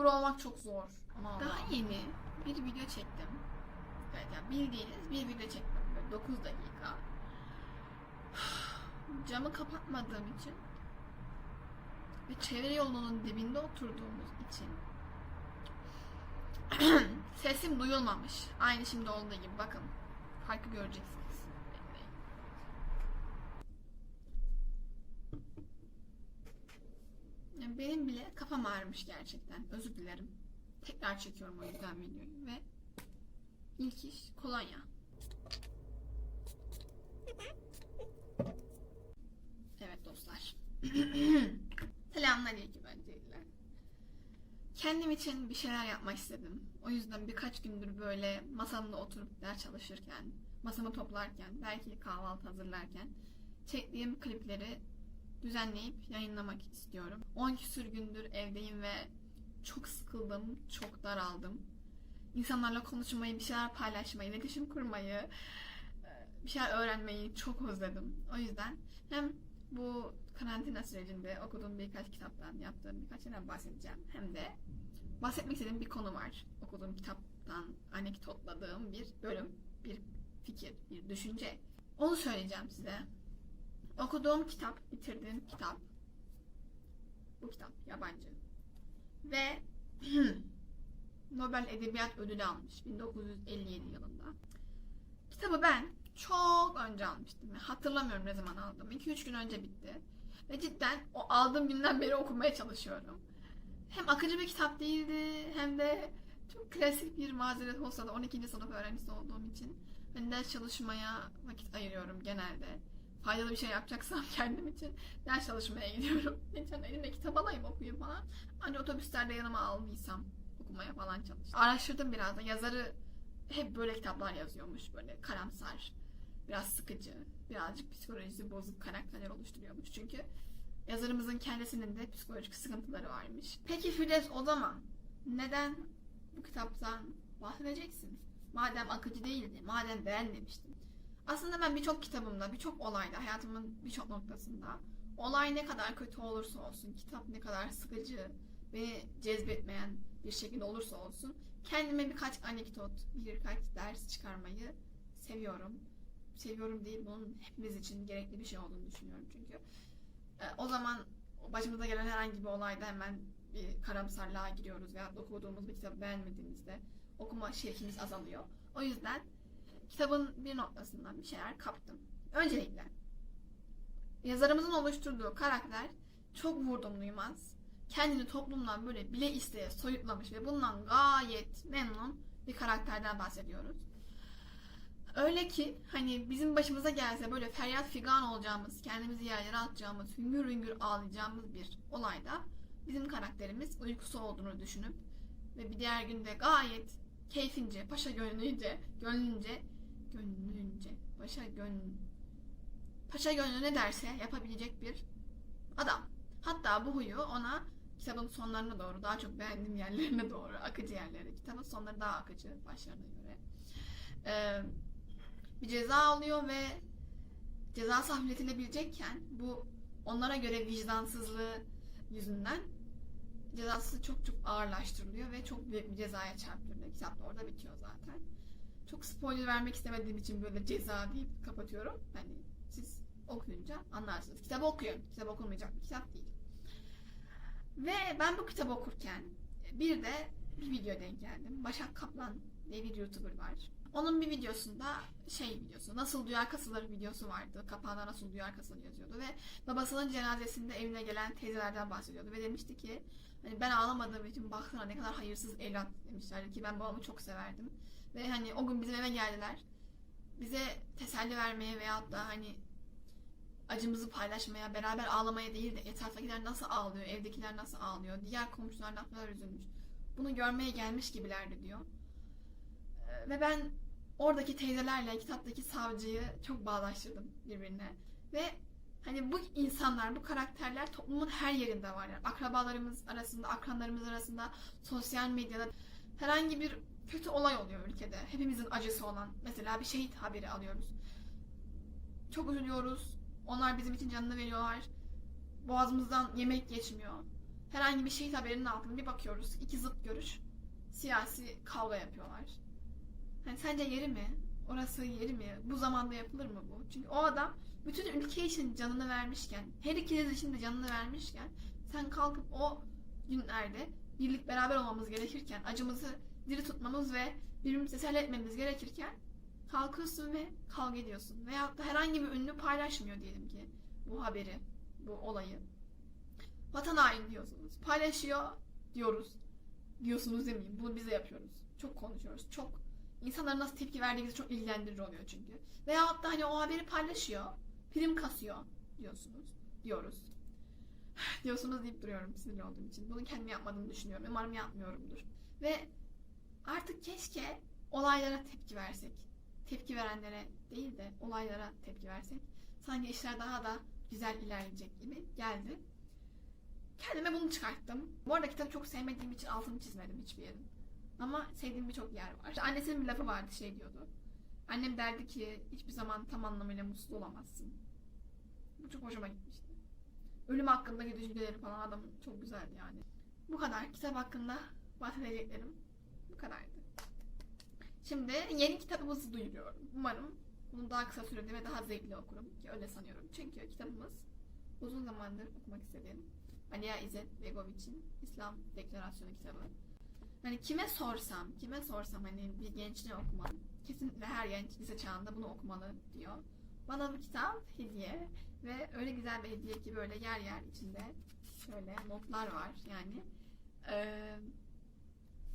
YouTuber olmak çok zor. Aman Daha yeni bir video çektim. Evet yani bildiğiniz bir video çektim. Böyle 9 dakika. Camı kapatmadığım için ve çevre yolunun dibinde oturduğumuz için sesim duyulmamış. Aynı şimdi olduğu gibi bakın. Farkı göreceksiniz. Bekleyin. Yani benim bile kafam ağrımış gerçekten. Özür dilerim. Tekrar çekiyorum o yüzden videoyu ve ilk iş kolonya. Evet dostlar. Selamünaleyküm öncelikle. Kendim için bir şeyler yapmak istedim. O yüzden birkaç gündür böyle masamda oturup ders çalışırken, masamı toplarken, belki kahvaltı hazırlarken çektiğim klipleri düzenleyip yayınlamak istiyorum. 10 küsür gündür evdeyim ve çok sıkıldım, çok daraldım. İnsanlarla konuşmayı, bir şeyler paylaşmayı, iletişim kurmayı, e, bir şeyler öğrenmeyi çok özledim. O yüzden hem bu karantina sürecinde okuduğum birkaç kitaptan, yaptığım birkaç şeyden bahsedeceğim. Hem de bahsetmek istediğim bir konu var. Okuduğum kitaptan anekdotladığım bir bölüm, bir fikir, bir düşünce. Onu söyleyeceğim size. Okuduğum kitap, bitirdiğim kitap. Bu kitap yabancı. Ve Nobel Edebiyat Ödülü almış 1957 yılında. Kitabı ben çok önce almıştım. Hatırlamıyorum ne zaman aldım. 2-3 gün önce bitti. Ve cidden o aldığım günden beri okumaya çalışıyorum. Hem akıcı bir kitap değildi hem de çok klasik bir mazeret olsa da 12. sınıf öğrencisi olduğum için ben ders çalışmaya vakit ayırıyorum genelde. Faydalı bir şey yapacaksam kendim için ders çalışmaya gidiyorum. Geçen elimde kitap alayım okuyayım falan. Hani otobüslerde yanıma aldıysam okumaya falan çalıştım. Araştırdım biraz da yazarı hep böyle kitaplar yazıyormuş. Böyle karamsar, biraz sıkıcı, birazcık psikolojisi bozuk karakterler oluşturuyormuş. Çünkü yazarımızın kendisinin de psikolojik sıkıntıları varmış. Peki Firdevs o zaman neden bu kitaptan bahsedeceksin? Madem akıcı değildi, madem beğenmemiştin. Aslında ben birçok kitabımda, birçok olayda, hayatımın birçok noktasında olay ne kadar kötü olursa olsun, kitap ne kadar sıkıcı, beni cezbetmeyen bir şekilde olursa olsun kendime birkaç anekdot, birkaç ders çıkarmayı seviyorum. Seviyorum değil, bunun hepimiz için gerekli bir şey olduğunu düşünüyorum çünkü. Ee, o zaman başımıza gelen herhangi bir olayda hemen bir karamsarlığa giriyoruz veya okuduğumuz bir kitabı beğenmediğimizde okuma şevkimiz azalıyor. O yüzden kitabın bir noktasından bir şeyler kaptım. Öncelikle yazarımızın oluşturduğu karakter çok vurdum duymaz. Kendini toplumdan böyle bile isteye soyutlamış ve bundan gayet memnun bir karakterden bahsediyoruz. Öyle ki hani bizim başımıza gelse böyle feryat figan olacağımız, kendimizi yerlere atacağımız, hüngür hüngür ağlayacağımız bir olayda bizim karakterimiz uykusu olduğunu düşünüp ve bir diğer günde gayet keyfince, paşa gönlünce, gönlünce, gönlünce, paşa gön paşa gönlü ne derse yapabilecek bir adam. Hatta bu huyu ona kitabın sonlarına doğru, daha çok beğendiğim yerlerine doğru, akıcı yerlere. Kitabın sonları daha akıcı başlarına göre. Ee, bir ceza alıyor ve cezası hafifletilebilecekken bu onlara göre vicdansızlığı yüzünden cezası çok çok ağırlaştırılıyor ve çok büyük bir cezaya çarptırılıyor. Kitap da orada bitiyor zaten. Çok spoiler vermek istemediğim için böyle ceza deyip kapatıyorum. Hani siz okuyunca anlarsınız. Kitabı okuyun. Kitap okunmayacak bir kitap değil. Ve ben bu kitabı okurken bir de bir video denk geldim. Başak Kaplan diye bir YouTuber var. Onun bir videosunda şey videosu, nasıl duyar kasılır videosu vardı. Kapağında nasıl duyar kasılır yazıyordu ve babasının cenazesinde evine gelen teyzelerden bahsediyordu ve demişti ki hani ben ağlamadığım için baksana ne kadar hayırsız evlat demişlerdi ki ben babamı çok severdim. Ve hani o gün bizim eve geldiler. Bize teselli vermeye veyahut da hani acımızı paylaşmaya, beraber ağlamaya değil de etraftakiler nasıl ağlıyor, evdekiler nasıl ağlıyor, diğer komşular ne üzülmüş. Bunu görmeye gelmiş gibilerdi diyor. Ee, Ve ben oradaki teyzelerle kitaptaki savcıyı çok bağdaştırdım birbirine. Ve hani bu insanlar, bu karakterler toplumun her yerinde var. Yani akrabalarımız arasında, akranlarımız arasında, sosyal medyada herhangi bir kötü olay oluyor ülkede. Hepimizin acısı olan. Mesela bir şehit haberi alıyoruz. Çok üzülüyoruz. Onlar bizim için canını veriyorlar. Boğazımızdan yemek geçmiyor. herhangi bir şehit haberinin altına bir bakıyoruz. İki zıt görüş. Siyasi kavga yapıyorlar. Hani sence yeri mi? Orası yeri mi? Bu zamanda yapılır mı bu? Çünkü o adam bütün ülke için canını vermişken, her ikiniz için de canını vermişken sen kalkıp o günlerde birlik beraber olmamız gerekirken, acımızı diri tutmamız ve birbirimizi teselli etmemiz gerekirken kalkıyorsun ve kavga ediyorsun. Veyahut da herhangi bir ünlü paylaşmıyor diyelim ki bu haberi, bu olayı. Vatan haini diyorsunuz. Paylaşıyor diyoruz. Diyorsunuz demeyeyim. Bunu biz de yapıyoruz. Çok konuşuyoruz. Çok insanların nasıl tepki verdiği bizi çok ilgilendirici oluyor çünkü. Veyahut da hani o haberi paylaşıyor. Prim kasıyor diyorsunuz. Diyoruz. diyorsunuz deyip duruyorum sinirli olduğum için. Bunu kendim yapmadığımı düşünüyorum. Umarım yapmıyorumdur. Ve artık keşke olaylara tepki versek. Tepki verenlere değil de olaylara tepki versek. Sanki işler daha da güzel ilerleyecek gibi geldi. Kendime bunu çıkarttım. Bu arada kitabı çok sevmediğim için altını çizmedim hiçbir yerin. Ama sevdiğim birçok yer var. İşte annesinin bir lafı vardı şey diyordu. Annem derdi ki hiçbir zaman tam anlamıyla mutlu olamazsın. Bu çok hoşuma gitmişti. Ölüm hakkındaki düşünceleri falan adamın çok güzeldi yani. Bu kadar. Kitap hakkında bahsedeceklerim kadardı. Şimdi yeni kitabımızı duyuruyorum. Umarım bunu daha kısa sürede ve daha zevkli okurum ki öyle sanıyorum. Çünkü kitabımız uzun zamandır okumak istediğim Aliya İzzet Begoviç'in İslam Deklarasyonu kitabı. Hani kime sorsam, kime sorsam hani bir genç ne okumalı? Kesinlikle her genç lise çağında bunu okumalı diyor. Bana bu kitap hediye ve öyle güzel bir hediye ki böyle yer yer içinde şöyle notlar var yani. Ee,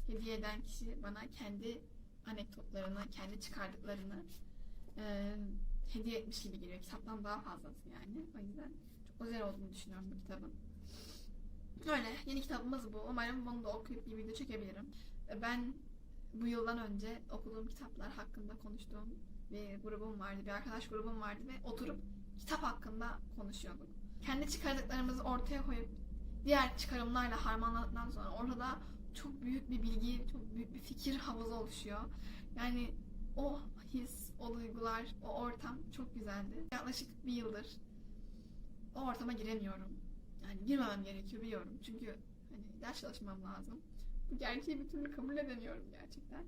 hediye eden kişi bana kendi anekdotlarını, kendi çıkardıklarını e, hediye etmiş gibi geliyor. Kitaptan daha fazlası yani. O yüzden çok özel olduğunu düşünüyorum bu kitabın. Öyle. Yeni kitabımız bu. Umarım bunu da okuyup bir video çekebilirim. E, Ben bu yıldan önce okuduğum kitaplar hakkında konuştuğum bir grubum vardı. Bir arkadaş grubum vardı ve oturup kitap hakkında konuşuyorduk. Kendi çıkardıklarımızı ortaya koyup diğer çıkarımlarla harmanladıktan sonra ortada çok büyük bir bilgi, çok büyük bir fikir havuzu oluşuyor. Yani o his, o duygular, o ortam çok güzeldi. Yaklaşık bir yıldır o ortama giremiyorum. Yani girmemem gerekiyor biliyorum. Çünkü hani ders çalışmam lazım. Bu gerçeği bir türlü kabul edemiyorum gerçekten.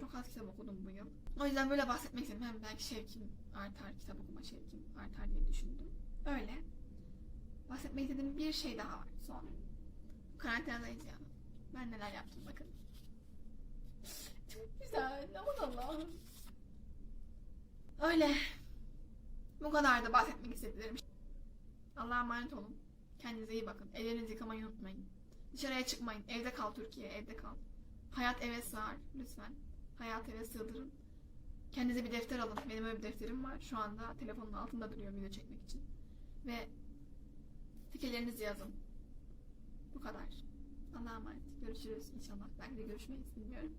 Çok az kitap okudum bu yıl. O yüzden böyle bahsetmek istedim. Hem belki şevkim artar, kitap okuma şevkim artar diye düşündüm. Öyle. Bahsetmek istediğim bir şey daha var. Son. Karantinadayız ya. Ben neler yaptım bakın. Çok güzel. Aman Allah'ım. Öyle. Bu kadar da bahsetmek istediklerim. Allah'a emanet olun. Kendinize iyi bakın. Ellerinizi yıkamayı unutmayın. Dışarıya çıkmayın. Evde kal Türkiye. Evde kal. Hayat eve sığar. Lütfen. Hayat eve sığdırın. Kendinize bir defter alın. Benim öyle bir defterim var. Şu anda telefonun altında duruyor video çekmek için. Ve fikirlerinizi yazın. Bu kadar. Allah'a emanet. Görüşürüz inşallah. Belki de görüşmeyiz. Bilmiyorum.